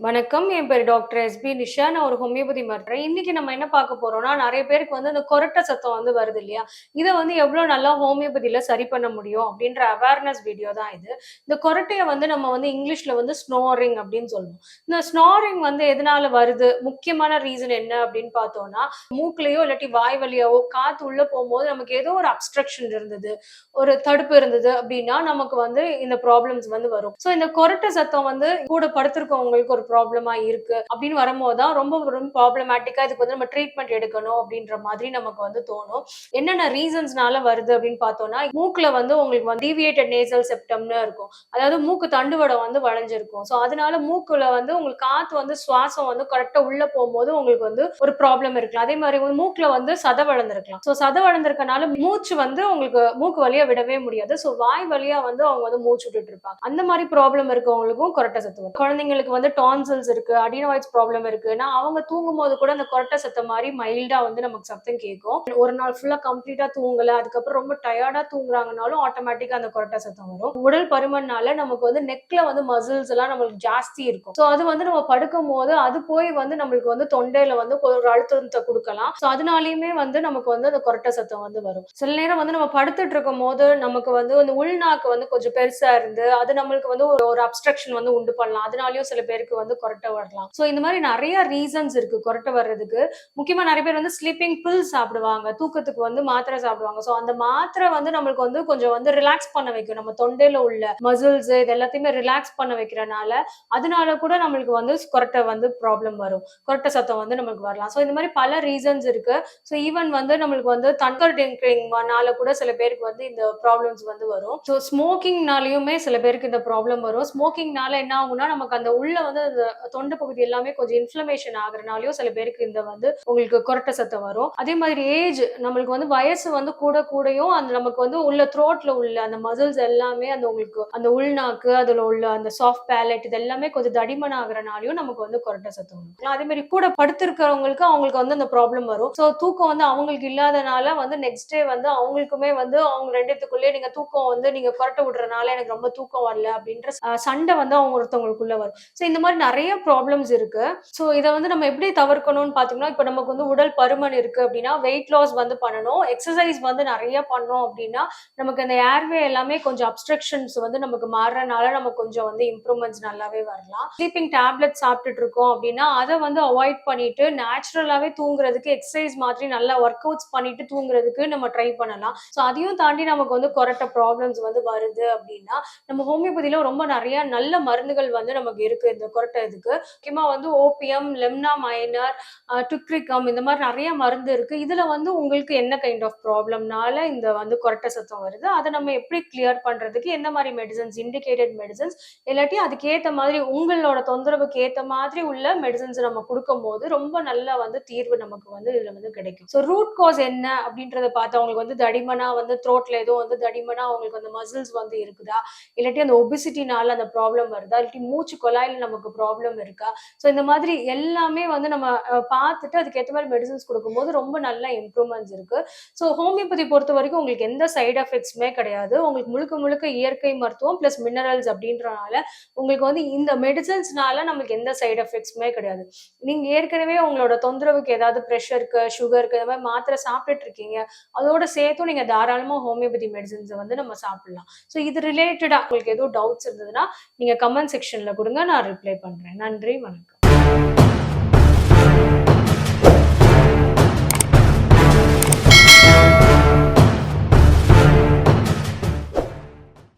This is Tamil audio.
வணக்கம். என் பேர் டாக்டர் எஸ்பி நிஷா. நான் ஒரு ஹோமியோபதி மருத்துவர். இன்னைக்கு நம்ம என்ன பார்க்க போறோம்னா நிறைய பேருக்கு வந்து இந்த கொரட்டை சத்தம் வந்து வருது இல்லையா? இதை வந்து எவ்வளவு நல்லா ஹோமியோபதியில சரி பண்ண முடியும் அப்படின்ற அவேர்னஸ் வீடியோ தான் இது. இந்த கொரட்டையை வந்து நம்ம வந்து இங்கிலீஷ்ல வந்து ஸ்னோரிங் அப்படின்னு சொல்லுவோம். இந்த ஸ்னோரிங் வந்து எதனால வருது? முக்கியமான ரீசன் என்ன அப்படின்னு பார்த்தோம்னா மூக்கிலையோ இல்லாட்டி வாய் வழியாவோ காத்து உள்ள போகும்போது நமக்கு ஏதோ ஒரு அப்ஸ்ட்ரக்ஷன் இருந்தது ஒரு தடுப்பு இருந்தது அப்படின்னா நமக்கு வந்து இந்த ப்ராப்ளம்ஸ் வந்து வரும். ஸோ இந்த கொரட்டை சத்தம் வந்து கூட படுத்திருக்கவங்களுக்கு ஒரு ப்ராப்ளமா இருக்கு அப்படின்னு வரும்போது தான் ரொம்ப ரொம்ப ப்ராப்ளமேட்டிக்கா இதுக்கு வந்து நம்ம ட்ரீட்மெண்ட் எடுக்கணும் அப்படின்ற மாதிரி நமக்கு வந்து தோணும். என்னென்ன ரீசன்ஸ்னால வருது அப்படின்னு பார்த்தோம்னா மூக்குல வந்து உங்களுக்கு வந்து டீவியேட்டட் நேசல் செப்டம்னு இருக்கும். அதாவது மூக்கு தண்டுவடம் வந்து வளைஞ்சிருக்கும். ஸோ அதனால மூக்குல வந்து உங்களுக்கு காத்து வந்து சுவாசம் வந்து கரெக்டா உள்ள போகும்போது உங்களுக்கு வந்து ஒரு ப்ராப்ளம் இருக்கலாம். அதே மாதிரி வந்து மூக்குல வந்து சத வளர்ந்துருக்கலாம். ஸோ சத வளர்ந்துருக்கனால மூச்சு வந்து உங்களுக்கு மூக்கு வழியா விடவே முடியாது. ஸோ வாய் வழியா வந்து அவங்க வந்து மூச்சு விட்டுட்டு இருப்பாங்க. அந்த மாதிரி ப்ராப்ளம் இருக்கவங்களுக்கும் கொரட்டை சத்து வரும். குழந்தைங்களுக்கு வந்து டான்சல்ஸ் இருக்கு அடினோய்ட்ஸ் ப்ராப்ளம் இருக்குன்னா அவங்க தூங்கும் போது கூட அந்த கொரட்டை சத்தம் மாதிரி மைல்டா வந்து நமக்கு சத்தம் கேட்கும். ஒரு நாள் ஃபுல்லா கம்ப்ளீட்டா தூங்கல அதுக்கப்புறம் ரொம்ப டயர்டா தூங்குறாங்கனாலும் ஆட்டோமேட்டிக்கா அந்த கொரட்டை சத்தம் வரும். உடல் பருமன்னால நமக்கு வந்து நெக்ல வந்து மசில்ஸ் எல்லாம் நம்மளுக்கு ஜாஸ்தி இருக்கும். ஸோ அது வந்து நம்ம படுக்கும் போது அது போய் வந்து நம்மளுக்கு வந்து தொண்டையில வந்து ஒரு அழுத்தத்தை கொடுக்கலாம். ஸோ அதனாலயுமே வந்து நமக்கு வந்து அந்த கொரட்டை சத்தம் வந்து வரும். சில நேரம் வந்து நம்ம படுத்துட்டு இருக்கும் போது நமக்கு வந்து அந்த உள்நாக்கு வந்து கொஞ்சம் பெருசா இருந்து அது நம்மளுக்கு வந்து ஒரு ஒரு அப்ஸ்ட்ரக்ஷன் வந்து உண்டு பண்ணலாம். அதனாலயும் சில பேருக்கு வந்து கொரட்டை வரலாம். ஸோ இந்த மாதிரி நிறைய ரீசன்ஸ் இருக்கு கொரட்டை வர்றதுக்கு. முக்கியமா நிறைய பேர் வந்து ஸ்லீப்பிங் பில் சாப்பிடுவாங்க. தூக்கத்துக்கு வந்து மாத்திரை சாப்பிடுவாங்க. ஸோ அந்த மாத்திரை வந்து நம்மளுக்கு வந்து கொஞ்சம் வந்து ரிலாக்ஸ் பண்ண வைக்கும் நம்ம தொண்டையில உள்ள மசில்ஸ் இது எல்லாத்தையுமே ரிலாக்ஸ் பண்ண வைக்கிறனால அதனால கூட நம்மளுக்கு வந்து கொரட்டை வந்து ப்ராப்ளம் வரும். கொரட்டை சத்தம் வந்து நம்மளுக்கு வரலாம். ஸோ இந்த மாதிரி பல ரீசன்ஸ் இருக்கு. ஸோ ஈவன் வந்து நம்மளுக்கு வந்து தங்கர் டிங்கிங்னால கூட சில பேருக்கு வந்து இந்த ப்ராப்ளம்ஸ் வந்து வரும். ஸோ ஸ்மோக்கிங்னாலையுமே சில பேருக்கு இந்த ப்ராப்ளம் வரும். ஸ்மோக்கிங்னால என்ன ஆகும்னா நமக்கு அந்த உள்ள வந்து அந்த தொண்டை பகுதி எல்லாமே கொஞ்சம் இன்ஃப்ளமேஷன் ஆகுறனாலயோ சில பேருக்கு இந்த வந்து உங்களுக்கு கொரட்ட சத்தம் வரும். அதே மாதிரி ஏஜ் நம்மளுக்கு வந்து வயசு வந்து கூட கூடயும் அந்த நமக்கு வந்து உள்ள த்ரோட்ல உள்ள அந்த மசில்ஸ் எல்லாமே அந்த உங்களுக்கு அந்த உள்நாக்கு அதுல உள்ள அந்த சாஃப்ட் பேலட் இது எல்லாமே கொஞ்சம் தடிமன் ஆகுறனாலையும் நமக்கு வந்து கொரட்ட சத்தம் வரும். அதே மாதிரி கூட படுத்திருக்கிறவங்களுக்கு அவங்களுக்கு வந்து அந்த ப்ராப்ளம் வரும். ஸோ தூக்கம் வந்து அவங்களுக்கு இல்லாதனால வந்து நெக்ஸ்ட் டே வந்து அவங்களுக்குமே வந்து அவங்க ரெண்டுத்துக்குள்ளே நீங்க தூக்கம் வந்து நீங்க கொரட்ட விடுறதுனால எனக்கு ரொம்ப தூக்கம் வரல அப்படின்ற சண்டை வந்து அவங்க ஒருத்தவங்களுக்குள்ள வரும். ஸோ இந்த மாதிரி நிறைய ப்ராப்ளம்ஸ் இருக்கு. ஸோ இதை வந்து நம்ம எப்படி தவிர்க்கணும்னு பார்த்தோம்னா இப்போ நமக்கு வந்து உடல் பருமன் இருக்கு அப்படின்னா வெயிட் லாஸ் வந்து பண்ணணும். எக்ஸசைஸ் வந்து நிறைய பண்ணோம் அப்படின்னா நமக்கு அந்த ஏர்வே எல்லாமே கொஞ்சம் அப்ஸ்ட்ரக்ஷன்ஸ் வந்து நமக்கு மாறுறனால நமக்கு கொஞ்சம் வந்து இம்ப்ரூவ்மெண்ட்ஸ் நல்லாவே வரலாம். ஸ்லீப்பிங் டேப்லெட் சாப்பிட்டுட்டு இருக்கோம் அப்படின்னா அதை வந்து அவாய்ட் பண்ணிட்டு நேச்சுரலாகவே தூங்குறதுக்கு எக்ஸசைஸ் மாதிரி நல்லா ஒர்க் அவுட்ஸ் பண்ணிட்டு தூங்குறதுக்கு நம்ம ட்ரை பண்ணலாம். ஸோ அதையும் தாண்டி நமக்கு வந்து கொரட்ட ப்ராப்ளம்ஸ் வந்து வருது அப்படின்னா நம்ம ஹோமியோபதியில ரொம்ப நிறைய நல்ல மருந்துகள் வந்து நமக்கு இருக்கு. இந்த கொரட்ட இதுக்கு முக்கியமா வந்து ஓபியம் லெம்னா மைனர் டுக்ரிகம் இந்த மாதிரி நிறைய மருந்து இருக்கு. இதுல வந்து உங்களுக்கு என்ன கைண்ட் ஆஃப் ப்ராப்ளம்னால இந்த வந்து கொரட்டை சத்தம் வருது? அதை நம்ம எப்படி கிளியர் பண்றதுக்கு என்ன மாதிரி மெடிசன்ஸ் இண்டிகேட்டட் மெடிசன்ஸ் இல்லாட்டி அதுக்கேற்ற மாதிரி உங்களோட தொந்தரவுக்கு ஏற்ற மாதிரி உள்ள மெடிசன்ஸ் நம்ம கொடுக்கும் போது ரொம்ப நல்லா வந்து தீர்வு நமக்கு வந்து இதுல வந்து கிடைக்கும். ஸோ ரூட் காஸ் என்ன அப்படின்றத பார்த்து அவங்களுக்கு வந்து தடிமனா வந்து த்ரோட்ல ஏதோ வந்து தடிமனா அவங்களுக்கு அந்த மசில்ஸ் வந்து இருக்குதா? இல்லாட்டி அந்த ஒபிசிட்டினால அந்த ப்ராப்ளம் வருதா? இல்லாட்டி மூச்சு குழாயில் நமக்கு ப்ராப்ளம் இருக்கா? ஸோ இந்த மாதிரி எல்லாமே வந்து நம்ம பார்த்துட்டு அதுக்கேற்ற மாதிரி மெடிசன்ஸ் கொடுக்கும்போது ரொம்ப நல்ல இம்ப்ரூவ்மெண்ட்ஸ் இருக்கு. ஸோ ஹோமியோபதி பொறுத்த வரைக்கும் உங்களுக்கு எந்த சைடு எஃபெக்ட்ஸுமே கிடையாது. உங்களுக்கு முழுக்க முழுக்க இயற்கை மருத்துவம் ப்ளஸ் மினரல்ஸ் அப்படின்றனால உங்களுக்கு வந்து இந்த மெடிசன்ஸ்னால நமக்கு எந்த சைடு எஃபெக்ட்ஸுமே கிடையாது. நீங்க ஏற்கனவே உங்களோட தொந்தரவுக்கு ஏதாவது ப்ரெஷருக்கு சுகருக்கு இந்த மாதிரி மாத்திரை சாப்பிட்டுட்டு இருக்கீங்க. அதோட சேர்த்தும் நீங்க தாராளமா ஹோமியோபதி மெடிசன்ஸை வந்து நம்ம சாப்பிடலாம். ஸோ இது ரிலேட்டடா உங்களுக்கு எதுவும் டவுட்ஸ் இருந்ததுன்னா நீங்க கமெண்ட் செக்ஷன்ல கொடுங்க. நான் ரிப்ளை பண்ணுறேன் பண்ணுறேன் நன்றி வணக்கம்.